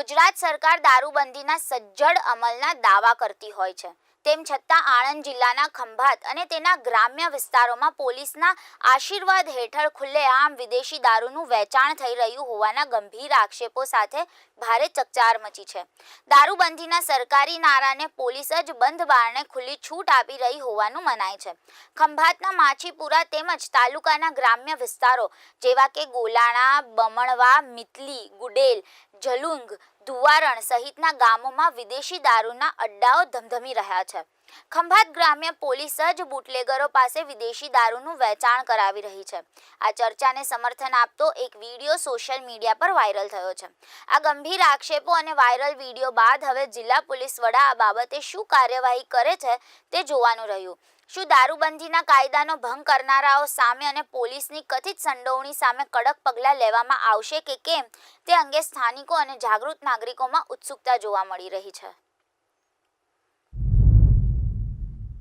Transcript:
ગુજરાત સરકાર દારૂબંધીના સજ્જડ અમલના દાવા કરતી હોય છે. તેમ છતાં આણંદ જિલ્લાના ખંભાત અને તેના ગ્રામ્ય વિસ્તારોમાં પોલીસના આશીર્વાદ હેઠળ ખુલ્લેઆમ વિદેશી દારૂનું વેચાણ થઈ રહ્યું હોવાના ગંભીર આક્ષેપો સાથે ભારે ચકચાર મચી છે. દારૂબંધીના સરકારી નારાને પોલીસ જ બંધ બારણે ખુલ્લી છૂટ આપી રહી હોવાનું મનાય છે. ખંભાતના માછીપુરા તેમજ તાલુકાના ગ્રામ્ય વિસ્તારો જેવા કે ગોલાણા, બમણવા મિતલી ગુડેલ જલુંગ ધુવારણ સહિતના ગામોમાં વિદેશી દારૂના અડ્ડાઓ ધમધમી રહ્યા છે. ખંભાત ગ્રામ્ય પોલીસ જ બુટલેગરો પાસે વિદેશી દારૂનું વેચાણ કરાવી રહી છે. આ ચર્ચાને સમર્થન આપતો એક વીડિયો સોશિયલ મીડિયા પર વાયરલ થયો છે. આ ગંભીર આક્ષેપો અને વાયરલ વીડિયો બાદ હવે જિલ્લા પોલીસ વડા આ બાબતે શું કાર્યવાહી કરે છે તે જોવાનું રહ્યું. શું દારૂબંધીના કાયદાનો ભંગ કરનારાઓ સામે અને પોલીસની કથિત સંડોવણી સામે કડક પગલાં લેવામાં આવશે કે કેમ તે અંગે સ્થાનિકો અને જાગૃત નાગરિકોમાં ઉત્સુકતા જોવા મળી રહી છે.